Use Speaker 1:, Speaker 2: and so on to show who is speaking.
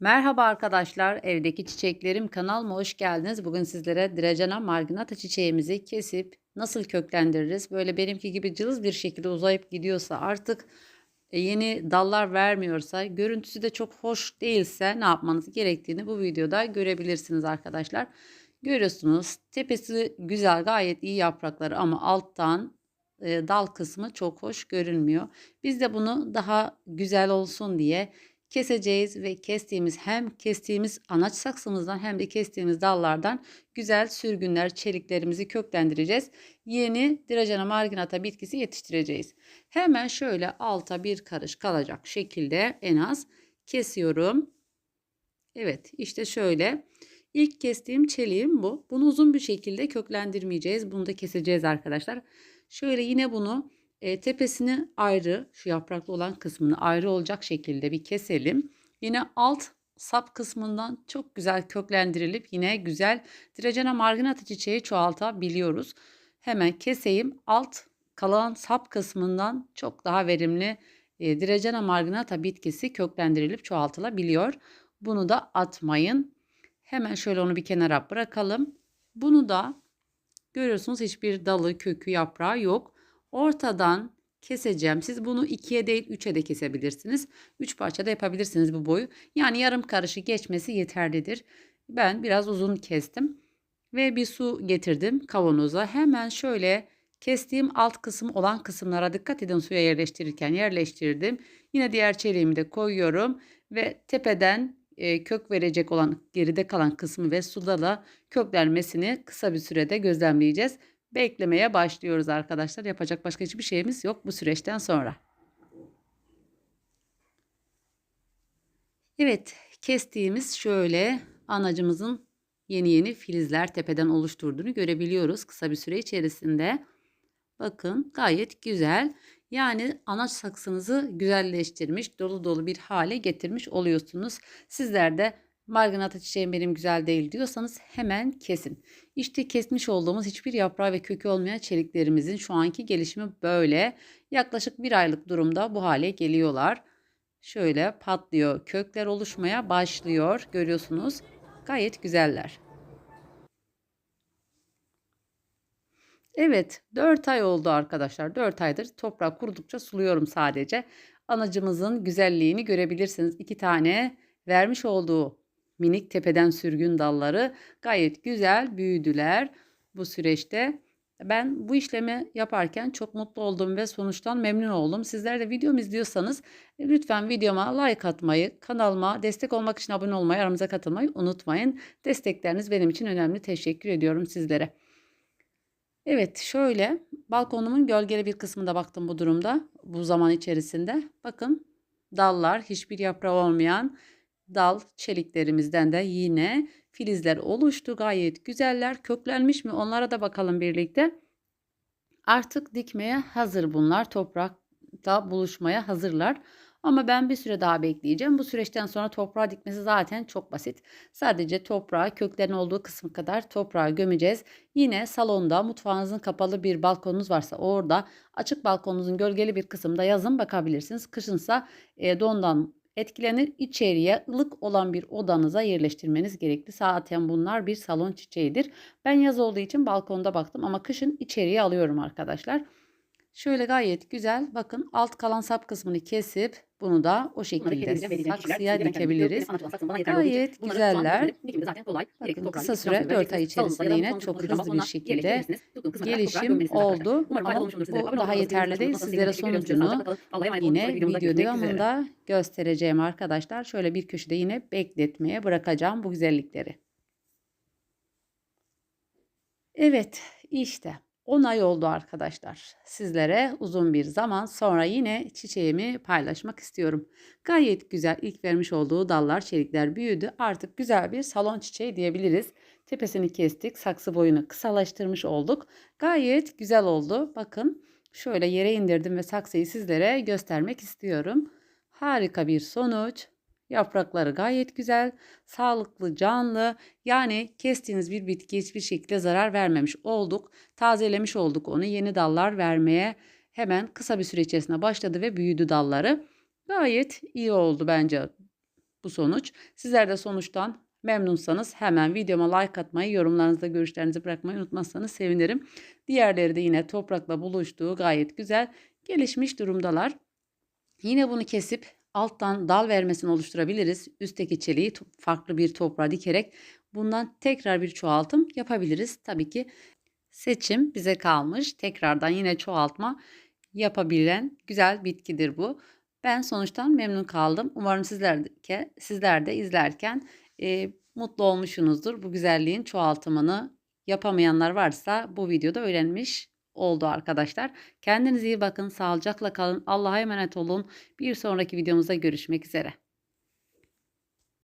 Speaker 1: Merhaba arkadaşlar, evdeki çiçeklerim kanalıma hoş geldiniz. Bugün sizlere Drecana marginata çiçeğimizi kesip nasıl köklendiririz? Böyle benimki gibi cılız bir şekilde uzayıp gidiyorsa artık e, yeni dallar vermiyorsa, görüntüsü de çok hoş değilse ne yapmanız gerektiğini bu videoda görebilirsiniz arkadaşlar. Görüyorsunuz tepesi güzel gayet iyi yaprakları ama alttan e, dal kısmı çok hoş görünmüyor. Biz de bunu daha güzel olsun diye keseceğiz ve kestiğimiz hem kestiğimiz anaç saksımızdan hem de kestiğimiz dallardan güzel sürgünler, çeliklerimizi köklendireceğiz. Yeni Dirajana marginata bitkisi yetiştireceğiz. Hemen şöyle alta bir karış kalacak şekilde en az kesiyorum. Evet işte şöyle. İlk kestiğim çeliğim bu. Bunu uzun bir şekilde köklendirmeyeceğiz. Bunu da keseceğiz arkadaşlar. Şöyle yine bunu e, tepesini ayrı şu yapraklı olan kısmını ayrı olacak şekilde bir keselim. Yine alt sap kısmından çok güzel köklendirilip yine güzel Drecana marginata çiçeği çoğaltabiliyoruz. Hemen keseyim. Alt kalan sap kısmından çok daha verimli e, Drecana marginata bitkisi köklendirilip çoğaltılabiliyor. Bunu da atmayın. Hemen şöyle onu bir kenara bırakalım. Bunu da görüyorsunuz hiçbir dalı, kökü, yaprağı yok ortadan keseceğim. Siz bunu ikiye değil üçe de kesebilirsiniz. Üç parça da yapabilirsiniz bu boyu. Yani yarım karışı geçmesi yeterlidir. Ben biraz uzun kestim. Ve bir su getirdim kavanoza. Hemen şöyle kestiğim alt kısım olan kısımlara dikkat edin suya yerleştirirken yerleştirdim. Yine diğer çeliğimi de koyuyorum. Ve tepeden e, kök verecek olan geride kalan kısmı ve suda da köklenmesini kısa bir sürede gözlemleyeceğiz beklemeye başlıyoruz arkadaşlar. Yapacak başka hiçbir şeyimiz yok bu süreçten sonra. Evet kestiğimiz şöyle anacımızın yeni yeni filizler tepeden oluşturduğunu görebiliyoruz kısa bir süre içerisinde. Bakın gayet güzel. Yani anaç saksınızı güzelleştirmiş, dolu dolu bir hale getirmiş oluyorsunuz. Sizler de marganata çiçeğim benim güzel değil diyorsanız hemen kesin. İşte kesmiş olduğumuz hiçbir yaprağı ve kökü olmayan çeliklerimizin şu anki gelişimi böyle. Yaklaşık bir aylık durumda bu hale geliyorlar. Şöyle patlıyor. Kökler oluşmaya başlıyor. Görüyorsunuz. Gayet güzeller. Evet 4 ay oldu arkadaşlar. 4 aydır toprak kurudukça suluyorum sadece. Anacımızın güzelliğini görebilirsiniz. İki tane vermiş olduğu minik tepeden sürgün dalları gayet güzel büyüdüler bu süreçte. Ben bu işlemi yaparken çok mutlu oldum ve sonuçtan memnun oldum. Sizler de videomu izliyorsanız e, lütfen videoma like atmayı, kanalıma destek olmak için abone olmayı, aramıza katılmayı unutmayın. Destekleriniz benim için önemli. Teşekkür ediyorum sizlere. Evet şöyle balkonumun gölgeli bir kısmında baktım bu durumda bu zaman içerisinde. Bakın dallar hiçbir yaprağı olmayan dal çeliklerimizden de yine filizler oluştu. Gayet güzeller. Köklenmiş mi? Onlara da bakalım birlikte. Artık dikmeye hazır bunlar. Toprakta buluşmaya hazırlar. Ama ben bir süre daha bekleyeceğim. Bu süreçten sonra toprağa dikmesi zaten çok basit. Sadece toprağa köklerin olduğu kısmı kadar toprağa gömeceğiz. Yine salonda mutfağınızın kapalı bir balkonunuz varsa orada açık balkonunuzun gölgeli bir kısımda yazın bakabilirsiniz. Kışınsa e, dondan etkilenir. İçeriye ılık olan bir odanıza yerleştirmeniz gerekli. Zaten bunlar bir salon çiçeğidir. Ben yaz olduğu için balkonda baktım ama kışın içeriye alıyorum arkadaşlar. Şöyle gayet güzel. Bakın alt kalan sap kısmını kesip bunu da o şekilde saksıya dikebiliriz. Gayet güzeller. Bakın kısa süre 4 ay içerisinde yine çok hızlı bir şekilde gelişim oldu. Ama bu daha yeterli değil. Sizlere sonucunu yine video devamında göstereceğim arkadaşlar. Şöyle bir köşede yine bekletmeye bırakacağım bu güzellikleri. Evet işte 10 ay oldu arkadaşlar. Sizlere uzun bir zaman sonra yine çiçeğimi paylaşmak istiyorum. Gayet güzel ilk vermiş olduğu dallar, çelikler büyüdü. Artık güzel bir salon çiçeği diyebiliriz. Tepesini kestik, saksı boyunu kısalaştırmış olduk. Gayet güzel oldu. Bakın şöyle yere indirdim ve saksıyı sizlere göstermek istiyorum. Harika bir sonuç. Yaprakları gayet güzel, sağlıklı, canlı. Yani kestiğiniz bir bitki hiçbir şekilde zarar vermemiş olduk. Tazelemiş olduk onu. Yeni dallar vermeye hemen kısa bir süre içerisinde başladı ve büyüdü dalları. Gayet iyi oldu bence. bu sonuç. Sizler de sonuçtan memnunsanız hemen videoma like atmayı, yorumlarınızda görüşlerinizi bırakmayı unutmazsanız sevinirim. Diğerleri de yine toprakla buluştuğu gayet güzel gelişmiş durumdalar. Yine bunu kesip alttan dal vermesini oluşturabiliriz. Üstteki çeliği farklı bir toprağa dikerek bundan tekrar bir çoğaltım yapabiliriz. Tabii ki seçim bize kalmış. Tekrardan yine çoğaltma yapabilen güzel bitkidir bu. Ben sonuçtan memnun kaldım. Umarım sizler de, sizler de izlerken e, mutlu olmuşsunuzdur. Bu güzelliğin çoğaltımını yapamayanlar varsa bu videoda öğrenmiş oldu arkadaşlar. Kendinize iyi bakın, sağlıcakla kalın, Allah'a emanet olun. Bir sonraki videomuzda görüşmek üzere.